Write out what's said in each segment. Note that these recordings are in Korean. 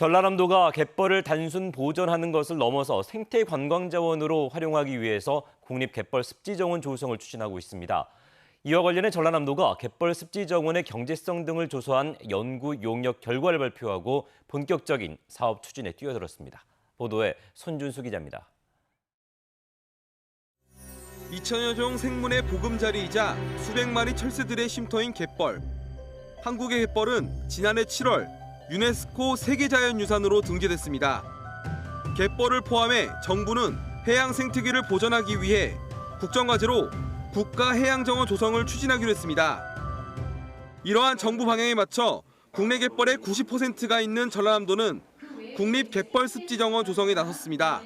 전라남도가 갯벌을 단순 보존하는 것을 넘어서 생태 관광 자원으로 활용하기 위해서 국립 갯벌 습지 정원 조성을 추진하고 있습니다. 이와 관련해 전라남도가 갯벌 습지 정원의 경제성 등을 조사한 연구 용역 결과를 발표하고 본격적인 사업 추진에 뛰어들었습니다. 보도에 손준수 기자입니다. 2천여 종 생물의 보금자리이자 수백 마리 철새들의 쉼터인 갯벌. 한국의 갯벌은 지난해 7월 유네스코 세계자연유산으로 등재됐습니다. 갯벌을 포함해 정부는 해양 생태계를 보전하기 위해 국정과제로 국가해양정원 조성을 추진하기로 했습니다. 이러한 정부 방향에 맞춰 국내 갯벌의 90%가 있는 전라남도는 국립 갯벌 습지 정원 조성에 나섰습니다.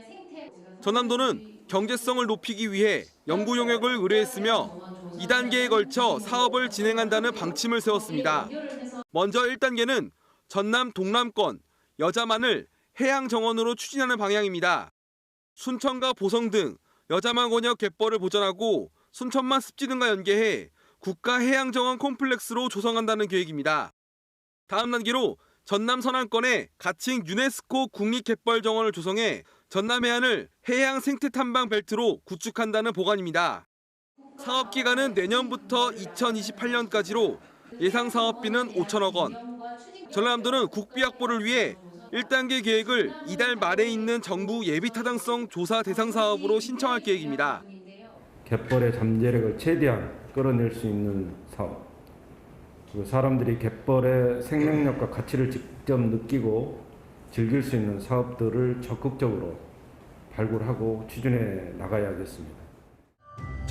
전남도는 경제성을 높이기 위해 연구 용역을 의뢰했으며 2단계에 걸쳐 사업을 진행한다는 방침을 세웠습니다. 먼저 1단계는 전남 동남권 여자만을 해양 정원으로 추진하는 방향입니다. 순천과 보성 등 여자만 권역 갯벌을 보전하고 순천만 습지 등과 연계해 국가 해양 정원 콤플렉스로 조성한다는 계획입니다. 다음 단계로 전남 서남권에 가칭 유네스코 국립 갯벌 정원을 조성해 전남 해안을 해양 생태 탐방 벨트로 구축한다는 보관입니다. 사업 기간은 내년부터 2028년까지로 예상 사업비는 5천억 원. 전라남도는 국비 확보를 위해 1단계 계획을 이달 말에 있는 정부 예비 타당성 조사 대상 사업으로 신청할 계획입니다. 갯벌의 잠재력을 최대한 끌어낼 수 있는 사업. 사람들이 갯벌의 생명력과 가치를 직접 느끼고 즐길 수 있는 사업들을 적극적으로 발굴하고 추진해 나가야겠습니다.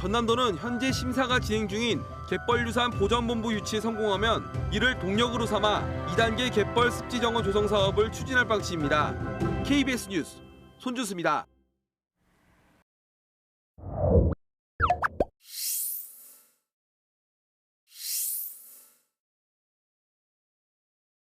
전남도는 현재 심사가 진행 중인 갯벌유산 보전본부 유치에 성공하면 이를 동력으로 삼아 2단계 갯벌 습지 정원 조성 사업을 추진할 방침입니다. KBS 뉴스 손준수입니다.